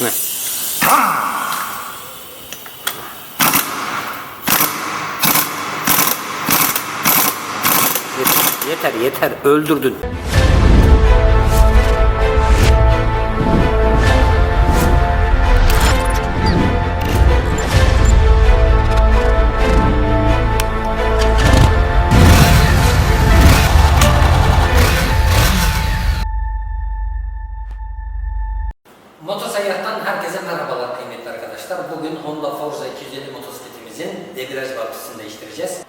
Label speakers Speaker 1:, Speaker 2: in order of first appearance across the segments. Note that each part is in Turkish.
Speaker 1: Ne? Yeter, yeter, yeter. Öldürdün. Motoseyyah'tan herkese merhabalar kıymetli arkadaşlar. Bugün Honda Forza 250 motosikletimizin debriyaj baltasını değiştireceğiz.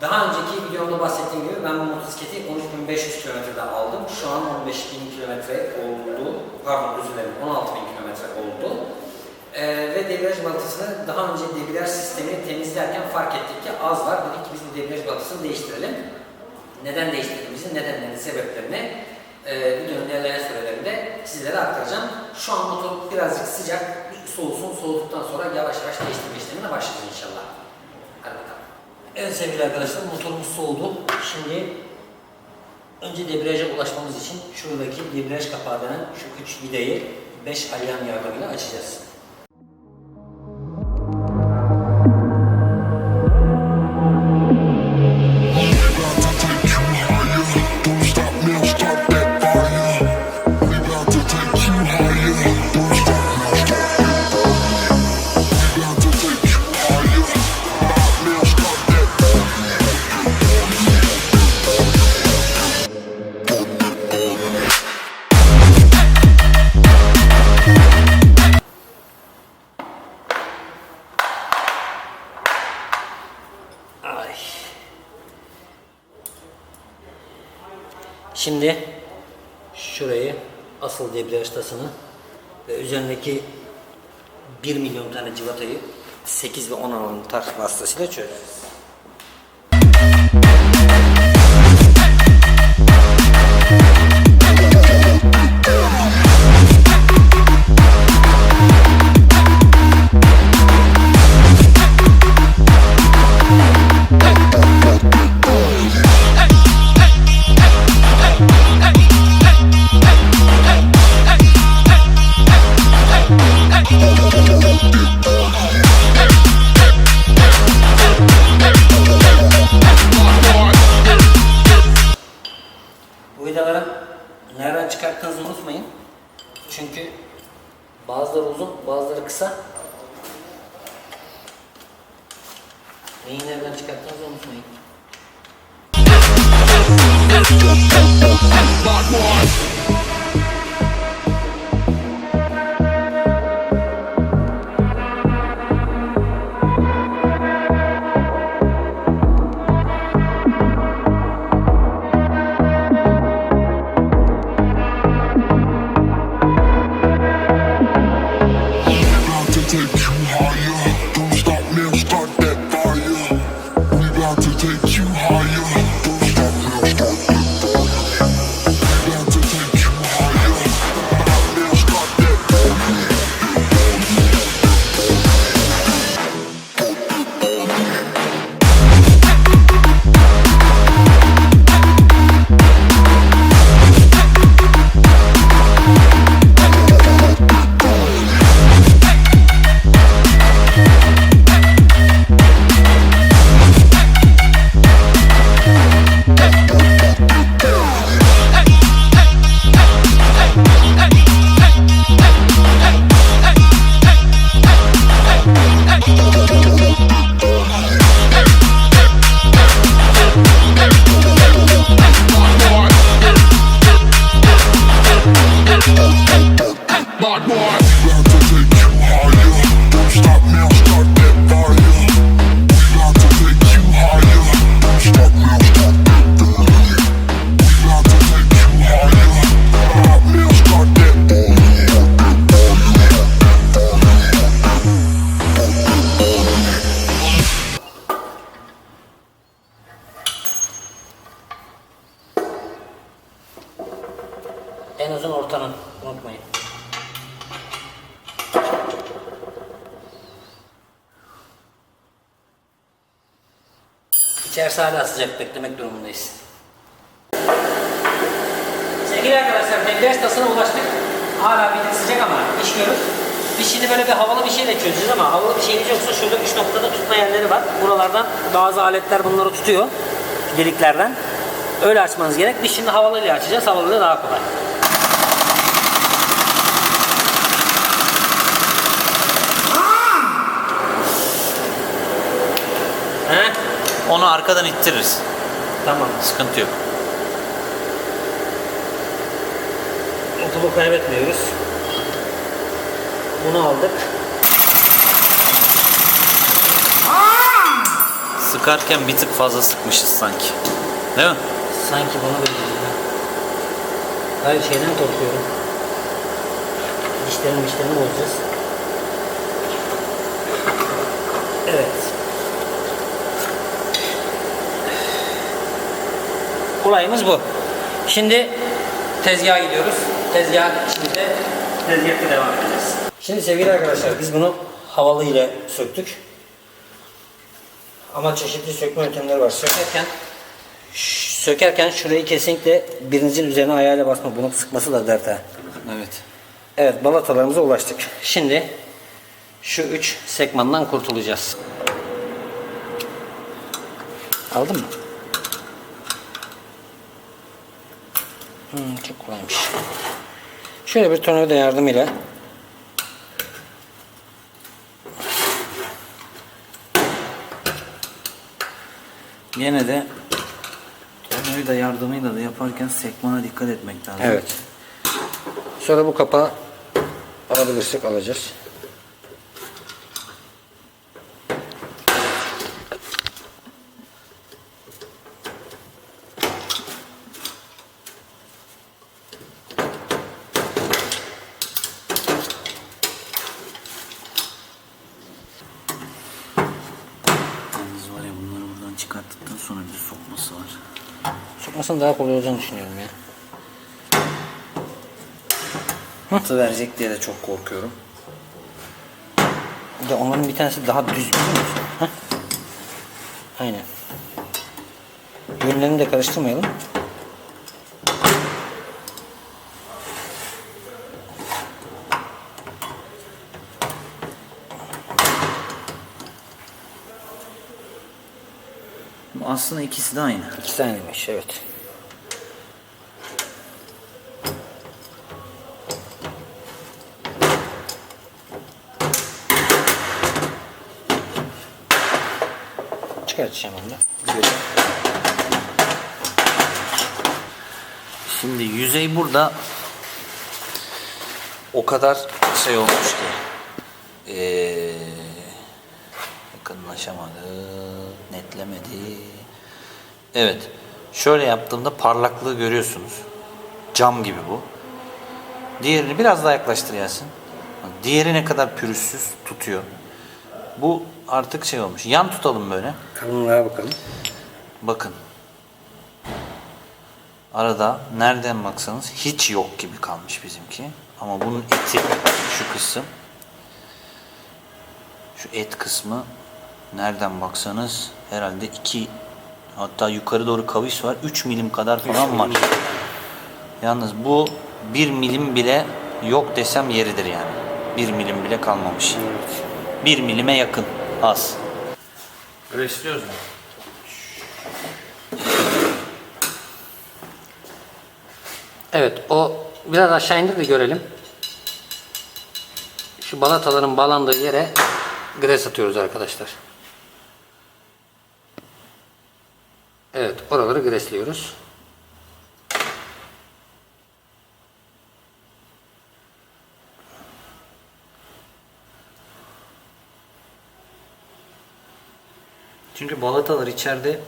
Speaker 1: Daha önceki videomda bahsettiğim gibi ben bu motosikleti 13.500 kilometrede aldım. Şu an 15.000 kilometre oldu. Pardon özür dilerim 16.000 kilometre oldu. Ee, ve debriyaj baltasını daha önce debriyaj sistemi temizlerken fark ettik ki az var. Dedik ki biz bu debriyaj baltasını değiştirelim. Neden değiştirdiğimizi, nedenlerini, sebeplerini e, videonun ilerleyen sürelerinde sizlere aktaracağım. Şu an motor birazcık sıcak, soğusun, soğuduktan sonra yavaş yavaş değiştirme işlemine başlayacağız inşallah. Hadi bakalım. Evet sevgili arkadaşlar motorumuz soğudu. Şimdi önce debriyaja ulaşmamız için şuradaki debriyaj kapağı denen şu üç vidayı 5 alyan yardımıyla açacağız. Şimdi şurayı asıl debriyaj tasını ve üzerindeki 1 milyon tane civatayı 8 ve 10 anahtar vasıtasıyla çözeceğiz. İçerisi hala sıcak beklemek durumundayız. Sevgili arkadaşlar debriyaj tasına ulaştık. Hala bir sıcak ama iş. Biz şimdi böyle bir havalı bir şeyle çözeceğiz ama havalı bir şeyimiz yoksa şurada üç noktada tutma yerleri var. Buralardan bazı aletler bunları tutuyor. Deliklerden. Öyle açmanız gerek. Biz şimdi havalıyla açacağız. Havalıyla daha kolay.
Speaker 2: Onu arkadan ittiririz.
Speaker 1: Tamam.
Speaker 2: Sıkıntı yok.
Speaker 1: Otobu kaybetmiyoruz. Bunu aldık.
Speaker 2: Sıkarken bir tık fazla sıkmışız sanki. Değil mi?
Speaker 1: Sanki bana böyle geliyor. Hayır şeyden korkuyorum. Dişlerin dişlerini bozacağız. Evet. Olayımız bu. Şimdi tezgaha gidiyoruz. Tezgah şimdi de tezgahta devam edeceğiz. Şimdi sevgili arkadaşlar biz bunu havalı ile söktük. Ama çeşitli sökme yöntemleri var. Sökerken sökerken şurayı kesinlikle birinizin üzerine ayağıyla basma. Bunu sıkması da dert ha.
Speaker 2: Evet.
Speaker 1: Evet balatalarımıza ulaştık. Şimdi şu üç sekmandan kurtulacağız. Aldın mı? Hmm, çok kolaymış. Şöyle bir tornavida yardımıyla
Speaker 2: Gene de tornavida yardımıyla da yaparken sekmana dikkat etmek lazım.
Speaker 1: Evet. Sonra bu kapağı alabilirsek alacağız.
Speaker 2: Yalnız var ya bunları buradan çıkarttıktan sonra bir sokması var.
Speaker 1: Sokmasının daha kolay olacağını düşünüyorum ya.
Speaker 2: Atı verecek diye de çok korkuyorum.
Speaker 1: Bir de onların bir tanesi daha düz biliyor musun? Heh. Aynen. Yönlerini de karıştırmayalım.
Speaker 2: Aslında ikisi de aynı.
Speaker 1: İkisi aynıymış evet. Çıkartacağım onu da.
Speaker 2: Şimdi yüzey burada o kadar şey olmuş ki ee, yakınlaşamadı, netlemedi. Evet, şöyle yaptığımda parlaklığı görüyorsunuz. Cam gibi bu. Diğerini biraz daha yaklaştır Yasin. Diğeri ne kadar pürüzsüz tutuyor. Bu artık şey olmuş. Yan tutalım böyle.
Speaker 1: Kalınlığa bakalım.
Speaker 2: Bakın. Arada nereden baksanız hiç yok gibi kalmış bizimki. Ama bunun eti şu kısım. Şu et kısmı nereden baksanız herhalde 2 hatta yukarı doğru kavis var. 3 milim kadar falan var. Yalnız bu 1 milim bile yok desem yeridir yani. 1 milim bile kalmamış. 1 milime yakın. Az. Resliyoruz mu?
Speaker 1: Evet o biraz aşağı indir de görelim. Şu balataların bağlandığı yere gres atıyoruz arkadaşlar. Evet oraları gresliyoruz.
Speaker 2: Çünkü balatalar içeride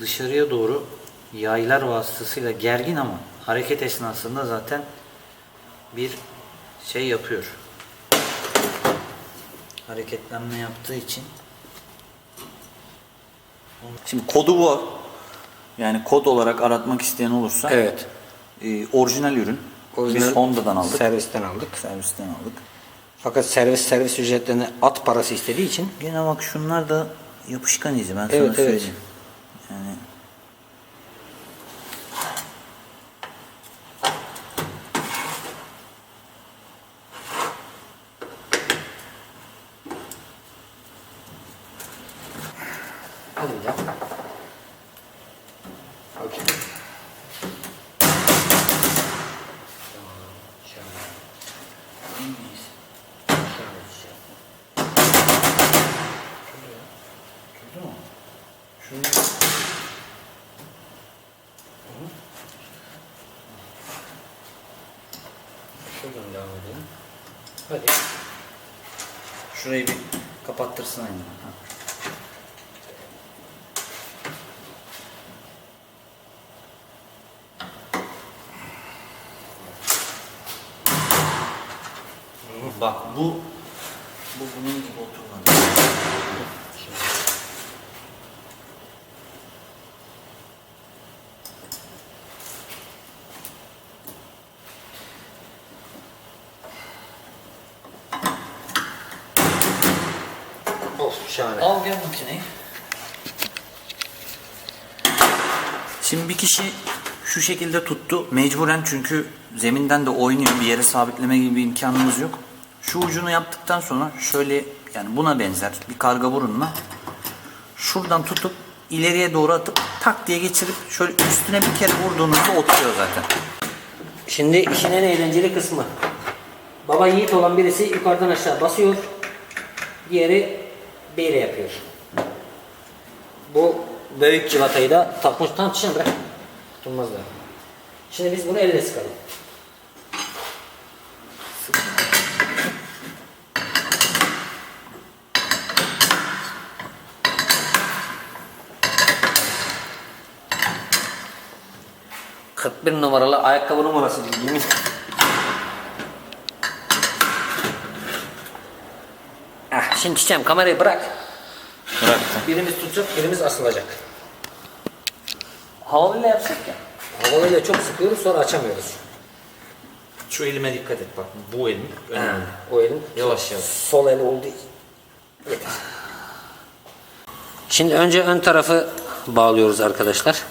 Speaker 2: dışarıya doğru yaylar vasıtasıyla gergin ama hareket esnasında zaten bir şey yapıyor. Hareketlenme yaptığı için. Şimdi kodu bu. Yani kod olarak aratmak isteyen olursa
Speaker 1: Evet.
Speaker 2: e, orijinal ürün.
Speaker 1: Orijinal
Speaker 2: Biz Honda'dan aldık.
Speaker 1: Servisten aldık.
Speaker 2: Servisten aldık.
Speaker 1: Fakat servis servis ücretlerini at parası istediği için
Speaker 2: Gene bak şunlar da yapışkan izi ben sana
Speaker 1: Evet, evet.
Speaker 2: söyleyeyim. Yani
Speaker 1: Hadi ya. Şuradan devam edelim. Hadi.
Speaker 2: Şurayı bir kapattırsın aynı. Bak bu bunun gibi oturmadı.
Speaker 1: Of şahane.
Speaker 2: Al gel makineyi. Şimdi bir kişi şu şekilde tuttu. Mecburen çünkü zeminden de oynuyor. Bir yere sabitleme gibi bir imkanımız yok. Şu ucunu yaptıktan sonra şöyle yani buna benzer bir karga burunla şuradan tutup ileriye doğru atıp tak diye geçirip şöyle üstüne bir kere vurduğunuzda oturuyor zaten.
Speaker 1: Şimdi işin en eğlenceli kısmı. Baba yiğit olan birisi yukarıdan aşağı basıyor. Diğeri beyle yapıyor. Bu büyük civatayı da takmış. Tam çişine bırak. Tutmazlar. Şimdi biz bunu elle sıkalım. ...41 numaralı ayakkabı numarası bildiğimiz. Şimdi çiçeğim kamerayı bırak.
Speaker 2: Bıraktım.
Speaker 1: Birimiz tutacak, birimiz asılacak. Havalıyla yapsak ya. Havalıyla çok sıkıyoruz sonra açamıyoruz.
Speaker 2: Şu elime dikkat et bak. Bu elim
Speaker 1: Ha, o elin
Speaker 2: Yavaş yavaş.
Speaker 1: sol el yeter. Şimdi önce ön tarafı bağlıyoruz arkadaşlar.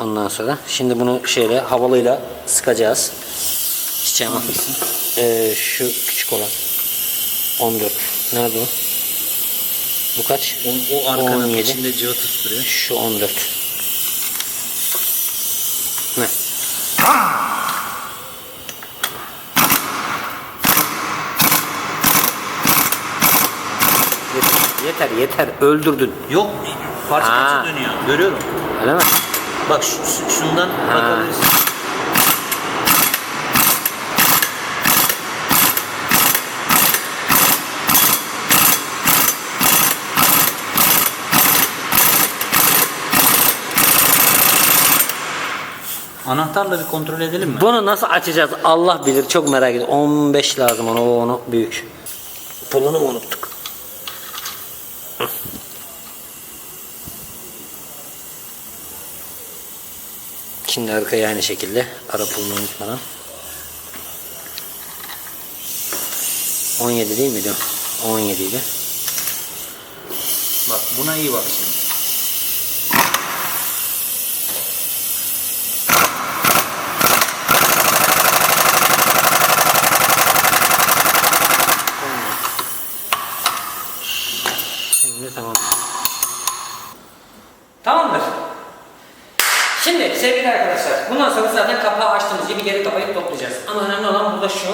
Speaker 1: Ondan sonra şimdi bunu şeyle havalıyla sıkacağız. Çiçeğim. Ee, şu küçük olan. 14. Nerede o? Bu kaç?
Speaker 2: O, o arkanın
Speaker 1: 17.
Speaker 2: içinde cıvı tutturuyor.
Speaker 1: Şu 14. Ne? Yeter, yeter, yeter. Öldürdün.
Speaker 2: Yok parça parça dönüyor. Görüyorum.
Speaker 1: Öyle mi?
Speaker 2: Bak şu, şu- şundan bakabilirsin. Anahtarla bir kontrol edelim mi?
Speaker 1: Bunu nasıl açacağız Allah bilir. Çok merak ediyorum. 15 lazım ona. O onu büyük. Pulunu mu unuttuk? Şimdi arkaya aynı şekilde ara pulunu unutmadan. 17 değil miydi? o? 17 idi.
Speaker 2: Bak buna iyi bak. Şimdi
Speaker 1: tamam. Tamamdır. Şimdi sevgili arkadaşlar, bundan sonra zaten kapağı açtığımız gibi geri kapayıp toplayacağız. Ama önemli olan burada şu,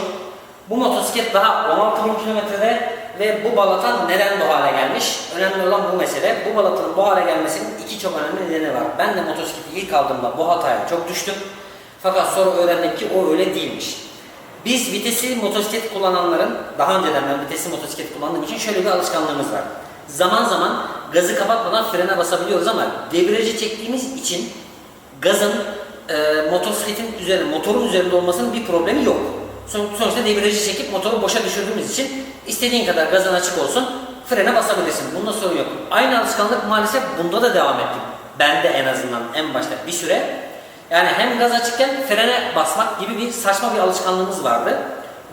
Speaker 1: bu motosiklet daha 16 bin kilometrede ve bu balata neden bu hale gelmiş? Önemli olan bu mesele. Bu balatanın bu hale gelmesinin iki çok önemli nedeni var. Ben de motosikleti ilk aldığımda bu hataya çok düştüm. Fakat sonra öğrendim ki o öyle değilmiş. Biz vitesi motosiklet kullananların, daha önceden ben vitesli motosiklet kullandığım için şöyle bir alışkanlığımız var. Zaman zaman gazı kapatmadan frene basabiliyoruz ama debriyajı çektiğimiz için gazın e, motosikletin üzerinde, motorun üzerinde olmasının bir problemi yok. Son, sonuçta debriyajı çekip motoru boşa düşürdüğümüz için istediğin kadar gazın açık olsun, frene basabilirsin. Bunda sorun yok. Aynı alışkanlık maalesef bunda da devam etti. Bende en azından en başta bir süre. Yani hem gaz açıkken frene basmak gibi bir saçma bir alışkanlığımız vardı.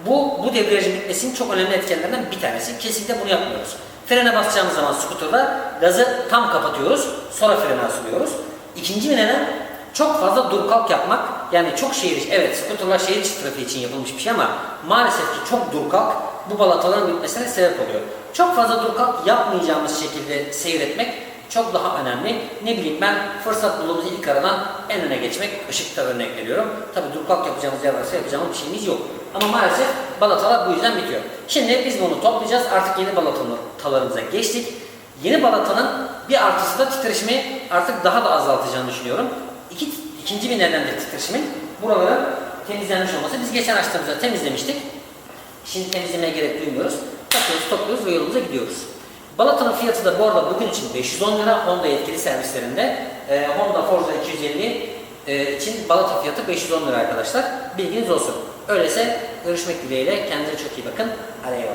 Speaker 1: Bu, bu debriyajın bitmesinin çok önemli etkenlerinden bir tanesi. Kesinlikle bunu yapmıyoruz. Frene basacağımız zaman skuterda gazı tam kapatıyoruz, sonra frene asılıyoruz. İkinci bir neden çok fazla dur kalk yapmak. Yani çok şehir evet skuterlar şehir içi trafiği için yapılmış bir şey ama maalesef ki çok dur kalk bu balataların bitmesine sebep oluyor. Çok fazla dur kalk yapmayacağımız şekilde seyretmek çok daha önemli. Ne bileyim ben fırsat bulduğumuz ilk aradan en öne geçmek, ışıkta örnek veriyorum. Tabii dur kalk yapacağımız yer varsa yapacağımız bir şeyimiz yok. Ama maalesef balatalar bu yüzden bitiyor. Şimdi biz bunu toplayacağız. Artık yeni balatalarımıza geçtik. Yeni balatanın bir artısı da titreşimi artık daha da azaltacağını düşünüyorum. İki, ikinci bir neden de titreşimin buraların temizlenmiş olması. Biz geçen açtığımızda temizlemiştik. Şimdi temizlemeye gerek duymuyoruz. Takıyoruz, topluyoruz ve yolumuza gidiyoruz. Balatanın fiyatı da bu arada bugün için 510 lira Honda yetkili servislerinde. Ee, Honda Forza 250 e, için balata fiyatı 510 lira arkadaşlar. Bilginiz olsun. Öyleyse görüşmek dileğiyle. Kendinize çok iyi bakın. Hadi.